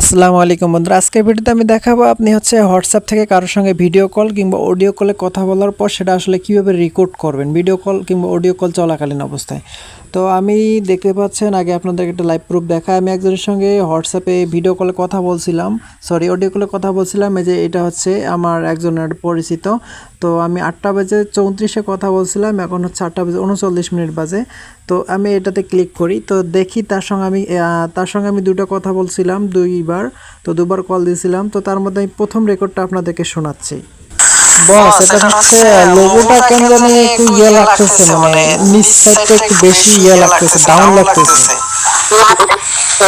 আসসালামু আলাইকুম বন্ধুরা, আজকের ভিডিওতে আমি দেখাবো আপনি হচ্ছে হোয়াটসঅ্যাপ থেকে কারোর সঙ্গে ভিডিও কল কিংবা অডিও কলে কথা বলার পর সেটা আসলে কীভাবে রেকর্ড করবেন। ভিডিও কল কিংবা অডিও কল চলাকালীন অবস্থায়। তো আমি দেখতে পাচ্ছেন, আগে আপনাদের একটা লাইভ প্রুফ দেখা আমি একজনের সঙ্গে হোয়াটসঅ্যাপে ভিডিও কলে কথা বলছিলাম। সরি অডিও কলে কথা বলছিলাম। এই যে এটা হচ্ছে আমার একজনের পরিচিত। তো আমি আটটা বাজে চৌত্রিশে কথা বলছিলাম। এখন হচ্ছে আটটা বাজে উনচল্লিশ মিনিট বাজে। তো আমি এটাতে ক্লিক করি। তো দেখি তার সঙ্গে আমি তার সঙ্গে আমি দুটো কথা বলছিলাম দুইবার। তো দুবার কল দিয়েছিলাম তো তার মধ্যে আমি প্রথম রেকর্ডটা আপনাদেরকে শোনাচ্ছি। বস এটা হচ্ছে লোগোটা কেন জানি একটু ইয়ে লাগতেছে মানে নিচ সাইডটা একটু বেশি ইয়ে লাগতেছে ডাউন লাগতেছে। তো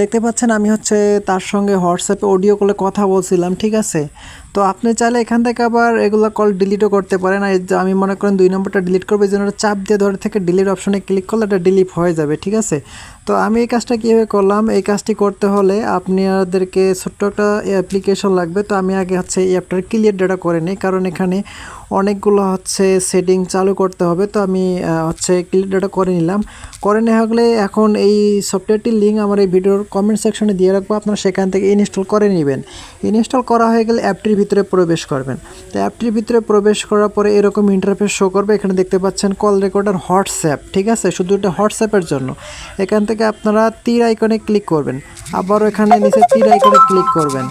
দেখতে পাচ্ছেন আমি হচ্ছে তার সঙ্গে হোয়াটসঅ্যাপে অডিও কলে কথা বলছিলাম, ঠিক আছে? তো আপনি চাইলে এখান থেকে আবার এগুলো কল ডিলিটও করতে পারেন। আর আমি মনে করেন দুই নম্বরটা ডিলিট করব, এই জন্য চাপ দিয়ে ধরে থেকে ডিলিট অপশনে ক্লিক করলে এটা ডিলিট হয়ে যাবে, ঠিক আছে? তো আমি এই কাজটা কীভাবে করলাম? এই কাজটি করতে হলে আপনাদেরকে ছোট্ট একটা অ্যাপ্লিকেশন লাগবে। তো আমি আগে হচ্ছে এই অ্যাপটার ক্লিয়ার ডেটা করে নিই, কারণ এখানে অনেকগুলো হচ্ছে সেটিং চালু করতে হবে। তো আমি হচ্ছে ক্লিয়ার ডাটা করে নিলাম। করে নেওয়া হলে এখন এই সফটওয়্যারটির লিঙ্ক আমার এই ভিডিওর কমেন্ট সেকশনে দিয়ে রাখব। আপনারা সেখান থেকে ইনস্টল করে নেবেন। ইনস্টল করা হয়ে গেলে অ্যাপটির ভিতরে প্রবেশ করবেন। তো অ্যাপটির ভিতরে প্রবেশ করার পরে এরকম ইন্টারফেস শো করবে। এখানে দেখতে পাচ্ছেন কল রেকর্ডার হোয়াটসঅ্যাপ, ঠিক আছে? শুধু এটা হোয়াটসঅ্যাপের জন্য। এখান থেকে আপনারা তীর আইকনে ক্লিক করবেন। আবারও এখানে নিচে তীর আইকনে ক্লিক করবেন।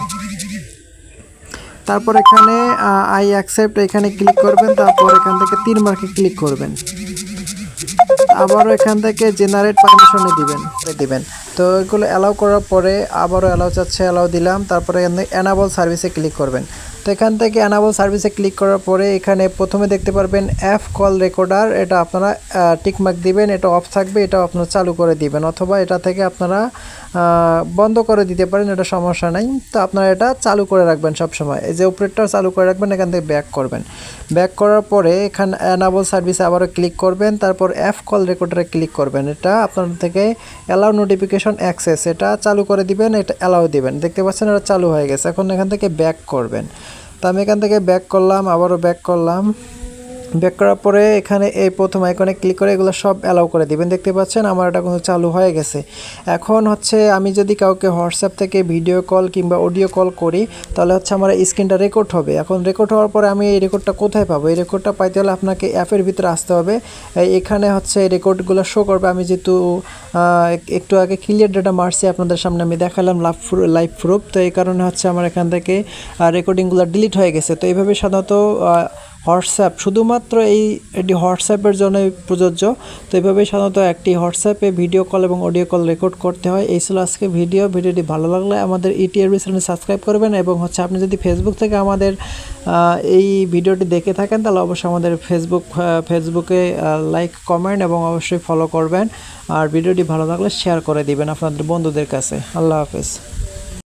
তারপর এখানে আই অ্যাকসেপ্ট এখানে ক্লিক করবেন, তারপর এখান থেকে তিন মার্কে ক্লিক করবেন। আবারও এখান থেকে জেনারেট পারমিশনে দিবেন দিবেন। তো এগুলো অ্যালাউ করার পরে আবারও অ্যালাউ চাচ্ছে অ্যালাউ দিলাম। তারপরে অ্যানাবল সার্ভিসে ক্লিক করবেন। তো এখান থেকে অ্যানাবল সার্ভিসে ক্লিক করার পরে এখানে প্রথমে দেখতে পারবেন অ্যাপ কল রেকর্ডার এটা আপনারা টিকমার্ক দিবেন, এটা অফ থাকবে এটা আপনারা চালু করে দিবেন। অথবা এটা থেকে আপনারা বন্ধ করে দিতে পারেন, এটা সমস্যা নাই। তো আপনারা এটা চালু করে রাখবেন সব সময় এই যে অপারেটর চালু করে রাখবেন, এখান থেকে ব্যাক করবেন। ব্যাক করার পরে এখানে অ্যানাবল সার্ভিসে আবারও ক্লিক করবেন। তারপর অ্যাপ কল রেকর্ডারে ক্লিক করবেন। এটা আপনার থেকে অ্যালাউ নোটিফিকেশন অ্যাক্সেস, এটা চালু করে দিবেন, এটা অ্যালাউ দিবেন। দেখতে পাচ্ছেন, এটা চালু হয়ে গেছে। এখন এখান থেকে ব্যাক করবেন। তো আমি এখান থেকে ব্যাক করলাম, আবারও ব্যাক করলাম। ব্যাক করার পরে এখানে এই প্রথম আইকনে ক্লিক করে এগুলো সব অ্যালাউ করে দিবেন। দেখতে পাচ্ছেন আমার এটা কিন্তু চালু হয়ে গেছে। এখন হচ্ছে আমি যদি কাউকে হোয়াটসঅ্যাপ থেকে ভিডিও কল কিংবা অডিও কল করি, তাহলে হচ্ছে আমার স্ক্রিনটা রেকর্ড হবে। এখন রেকর্ড হওয়ার পরে আমি এই রেকর্ডটা কোথায় পাবো? এই রেকর্ডটা পাইতে হলে আপনাকে অ্যাপের ভিতরে আসতে হবে। এখানে হচ্ছে এই রেকর্ডগুলো শো করবে। আমি যেহেতু একটু আগে ক্লিয়ার ডেটা মারছি, আপনাদের সামনে আমি দেখালাম লাইভ লাইভ প্রুফ তো এই কারণে হচ্ছে আমার এখান থেকে রেকর্ডিংগুলো ডিলিট হয়ে গেছে। তো এইভাবে সাধারণত হোয়াটসঅ্যাপ। শুধুমাত্র এই এটি হোয়াটসঅ্যাপের জন্য প্রযোজ্য। তো এইভাবে সাধারণত একটি হোয়াটসঅ্যাপে ভিডিও কল এবং অডিও কল রেকর্ড করতে হয়। এই ছিল আজকে ভিডিও। ভিডিওটি ভালো লাগলে আমাদের E ইটিআরবি চ্যানেল সাবস্ক্রাইব করবেন এবং হচ্ছে আপনি যদি ফেসবুক থেকে আমাদের এই ভিডিওটি দেখে থাকেন, তাহলে অবশ্যই আমাদের ফেসবুক ফেসবুকে লাইক কমেন্ট এবং অবশ্যই ফলো করবেন। আর ভিডিওটি ভালো লাগলে শেয়ার করে দিবেন আপনাদের বন্ধুদের কাছে। আল্লাহ হাফেজ।